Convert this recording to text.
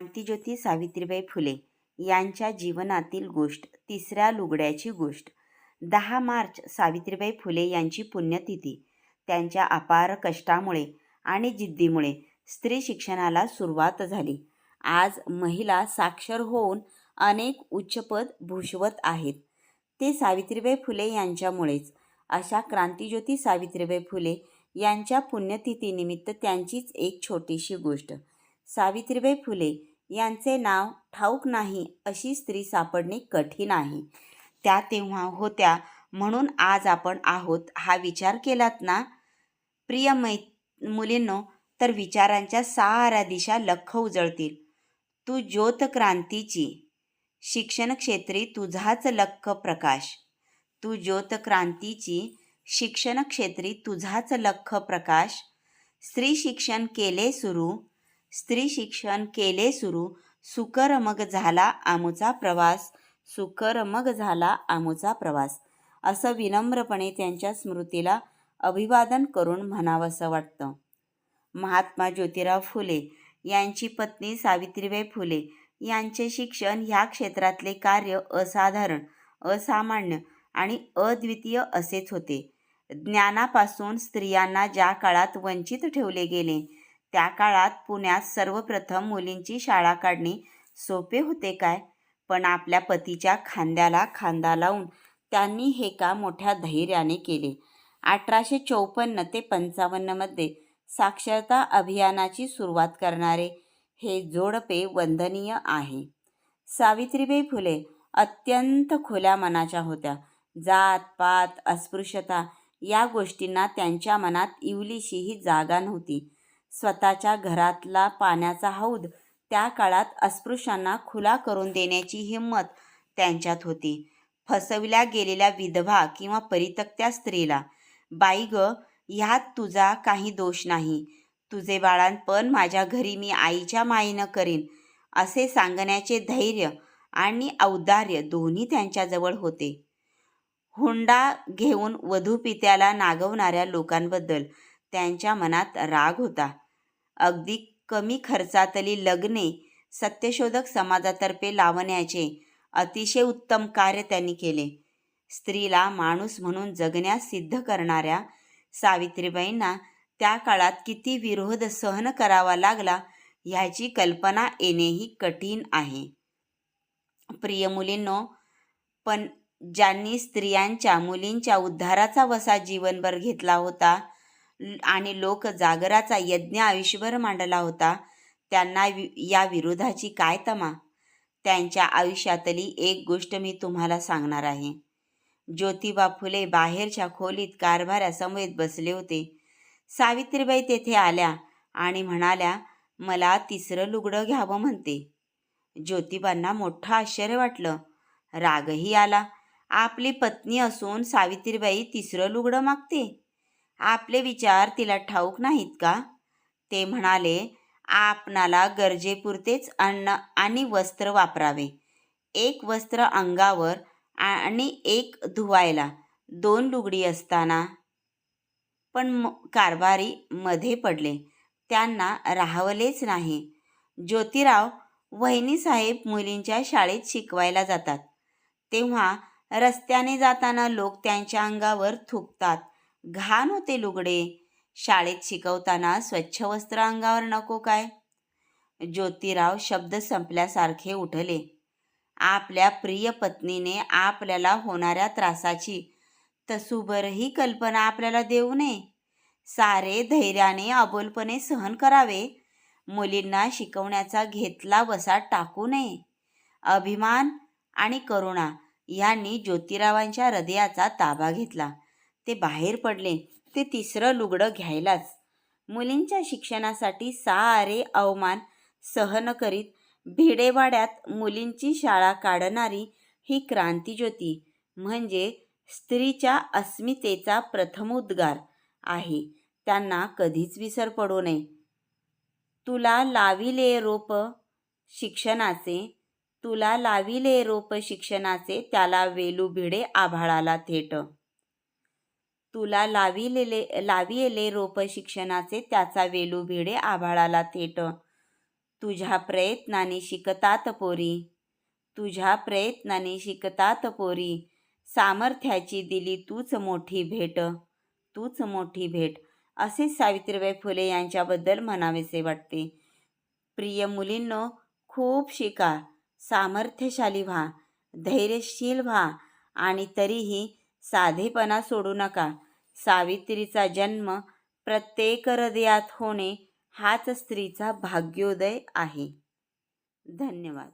क्रांतिज्योती सावित्रीबाई फुले यांच्या जीवनातील गोष्ट तिसऱ्या लुगड्याची गोष्ट. दहा मार्च सावित्रीबाई फुले यांची पुण्यतिथी. त्यांच्या अपार कष्टामुळे आणि जिद्दीमुळे स्त्री शिक्षणाला सुरुवात झाली. आज महिला साक्षर होऊन अनेक उच्चपद भूषवत आहेत. ते सावित्रीबाई फुले यांच्यामुळेच. अशा क्रांतिज्योती सावित्रीबाई फुले यांच्या पुण्यतिथीनिमित्त त्यांचीच एक छोटीशी गोष्ट. सावित्रीबाई फुले यांचे नाव ठाऊक नाही अशी स्त्री सापडणे कठीण आहे. त्या तेव्हा होत्या. म्हणून आज आपण आहोत. हा विचार केलात ना? प्रिय मै मुलींनो तर विचारांच्या साऱ्या दिशा लख उजळतील. तू ज्योत क्रांतीची शिक्षण क्षेत्री तुझाच लख प्रकाश. तू ज्योत क्रांतीची शिक्षण क्षेत्री तुझाच लख प्रकाश. स्त्री शिक्षण केले सुरू. स्त्री शिक्षण केले सुरू. सुकर मग झाला आमूचा प्रवास. सुकर मग झाला आमूचा प्रवास. असं विनम्रपणे त्यांच्या स्मृतीला अभिवादन करून म्हणावंसं वाटतं. महात्मा ज्योतिराव फुले यांची पत्नी सावित्रीबाई फुले यांचे शिक्षण ह्या क्षेत्रातले कार्य असाधारण असामान्य आणि अद्वितीय असेच होते. ज्ञानापासून स्त्रियांना ज्या काळात वंचित ठेवले गेले त्या काळात पुण्यात सर्वप्रथम मुलींची शाळा काढणे सोपे होते काय? पण आपल्या पतीच्या खांद्याला खांदा लावून त्यांनी हे काम मोठ्या धैर्याने केले. अठराशे चौपन्न ते पंचावन्नमध्ये साक्षरता अभियानाची सुरुवात करणारे हे जोडपे वंदनीय आहे. सावित्रीबाई फुले अत्यंत खुल्या मनाच्या होत्या. जात पात अस्पृश्यता या गोष्टींना त्यांच्या मनात इवलीशीही जागा नव्हती. स्वतःच्या घरातला पाण्याचा हौद त्या काळात अस्पृश्यांना खुला करून देण्याची हिंमत त्यांच्यात होती. फसविल्या गेलेल्या विधवा किंवा परितक्त्या स्त्रीला बाई ग ह्यात तुझा काही दोष नाही. तुझे बाळांपण माझ्या घरी मी आईच्या माईनं करीन. असे सांगण्याचे धैर्य आणि औदार्य दोन्ही त्यांच्याजवळ होते. हुंडा घेऊन वधूपित्याला नागवणाऱ्या लोकांबद्दल त्यांच्या मनात राग होता. अगदी कमी खर्चातली लग्ने सत्यशोधक समाजातर्फे लावण्याचे अतिशय उत्तम कार्य त्यांनी केले. स्त्रीला माणूस म्हणून जगण्यास सिद्ध करणाऱ्या सावित्रीबाईंना त्या काळात किती विरोध सहन करावा लागला ह्याची कल्पना येणेही कठीण आहे. प्रिय मुलींनो पण ज्यांनी स्त्रियांच्या मुलींच्या उद्धाराचा वसा जीवनभर घेतला होता आणि लोक जागराचा यज्ञ आयुष्यभर मांडला होता त्यांना वि या विरोधाची काय तमा? त्यांच्या आयुष्यातली एक गोष्ट मी तुम्हाला सांगणार आहे. ज्योतिबा फुले बाहेरच्या खोलीत कारभाऱ्यासमवेत बसले होते. सावित्रीबाई तेथे आल्या आणि म्हणाल्या मला तिसरं लुगडं घ्यावं म्हणते. ज्योतिबांना मोठं आश्चर्य वाटलं. रागही आला. आपली पत्नी असून सावित्रीबाई तिसरं लुगडं मागते? आपले विचार तिला ठाऊक नाहीत का? ते म्हणाले आपणाला गरजेपुरतेच अन्न आणि वस्त्र वापरावे. एक वस्त्र अंगावर आणि एक धुवायला. दोन लुगडी असताना. पण म कारभारी मध्ये पडले. त्यांना राहवलेच नाही. ज्योतिराव वहिनीसाहेब मुलींच्या शाळेत शिकवायला जातात. तेव्हा रस्त्याने जाताना लोक त्यांच्या अंगावर थुकतात. घाण होते लुगडे. शाळेत शिकवताना स्वच्छ वस्त्र अंगावर नको काय? ज्योतिराव शब्द संपल्यासारखे उठले. आपल्या प्रिय पत्नीने आपल्याला होणाऱ्या त्रासाची तसुबरही कल्पना आपल्याला देऊ नये. सारे धैर्याने अबोलपणे सहन करावे. मुलींना शिकवण्याचा घेतला वसा टाकू नये. अभिमान आणि करुणा यांनी ज्योतिरावांच्या हृदयाचा ताबा घेतला. ते बाहेर पडले. ते तिसरं लुगडं घ्यायलाच. मुलींच्या शिक्षणासाठी सारे अवमान सहन करीत भिडेवाड्यात मुलींची शाळा काढणारी ही क्रांतिज्योती म्हणजे स्त्रीच्या अस्मितेचा प्रथमोद्गार आहे. त्यांना कधीच विसर पडू नये. तुला लाविले रोप शिक्षणाचे तुला लाविले रोप शिक्षणाचे त्याला वेलू भिडे आभाळाला थेट. तुला लाविलेले लाविले रोप शिक्षणाचे त्याचा वेलू भिडे आभाळाला थेट. तुझ्या प्रयत्नाने शिकतात पोरी. तुझ्या प्रयत्नाने शिकतात पोरी. सामर्थ्याची दिली तूच मोठी भेट. तूच मोठी भेट. असे सावित्रीबाई फुले यांच्याबद्दल म्हणावेसे वाटते. प्रिय मुलींनो खूप शिका. सामर्थ्यशाली व्हा. धैर्यशील व्हा. आणि तरीही साधेपणा सोडू नका. सावित्रीचा जन्म प्रत्येक हृदयात होणे हाच स्त्रीचा भाग्योदय आहे. धन्यवाद.